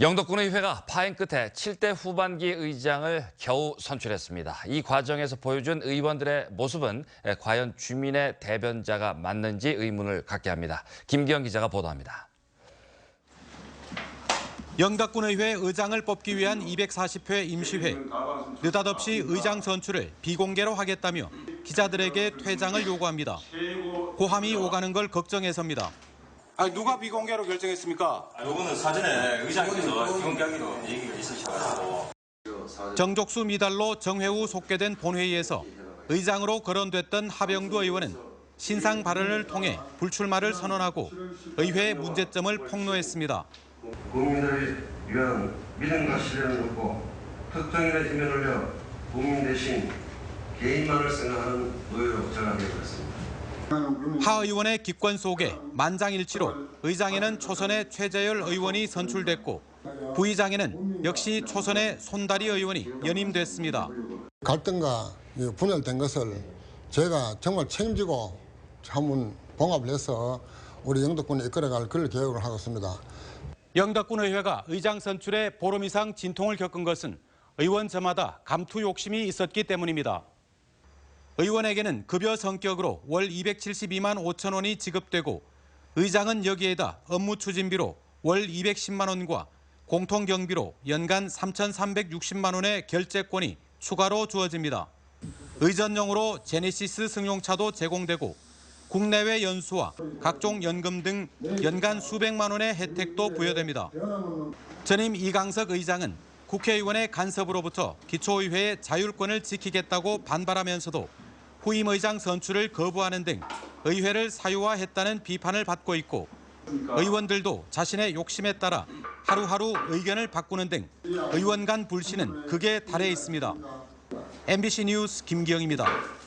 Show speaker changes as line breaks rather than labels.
영덕군의 회가 파행 끝에 7대 후반기 의장을 겨우 선출했습니다. 이 과정에서 보여준 의원들의 모습은 과연 주민의 대변자가 맞는지 의문을 갖게 합니다. 김기영 기자가 보도합니다.
영덕군의 회 의장을 뽑기 위한 240회 임시회. 느닷없이 의장 선출을 비공개로 하겠다며 기자들에게 퇴장을 요구합니다. 고함이 오가는 걸 걱정해서입니다.
아니 누가 비공개로 결정했습니까?
요거는 사전에 의장께서 비공개하기로 얘기가 있으셔가지고
정족수 미달로 정회우 속개된 본회의에서 의장으로 거론됐던 하병두 의원은 신상 발언을 통해 불출마를 선언하고 의회의 문제점을 폭로했습니다.
국민들을 위한 믿음과 신뢰를 놓고 특정인의 힘을 올려 국민 대신 개인만을 생각하는 의회로 전환되어 버렸습니다.
하 의원의 기권 속에 만장일치로 의장에는 초선의 최재열 의원이 선출됐고 부의장에는 역시 초선의 손다리 의원이 연임됐습니다.
갈등과 이 분열된 것을 제가 정말 책임지고 한번 봉합을 해서 우리 영덕군에 이끌어갈 그럴 계획을 하고 있습니다.
영덕군 의회가 의장 선출에 보름 이상 진통을 겪은 것은 의원 저마다 감투 욕심이 있었기 때문입니다. 의원에게는 급여 성격으로 월 272만 5천 원이 지급되고 의장은 여기에다 업무 추진비로 월 210만 원과 공통 경비로 연간 3,360만 원의 결제권이 추가로 주어집니다. 의전용으로 제네시스 승용차도 제공되고 국내외 연수와 각종 연금 등 연간 수백만 원의 혜택도 부여됩니다. 전임 이강석 의장은 국회의원의 간섭으로부터 기초의회의 자율권을 지키겠다고 반발하면서도 후임 의장 선출을 거부하는 등 의회를 사유화했다는 비판을 받고 있고 의원들도 자신의 욕심에 따라 하루하루 의견을 바꾸는 등 의원 간 불신은 극에 달해 있습니다. MBC 뉴스 김기영입니다.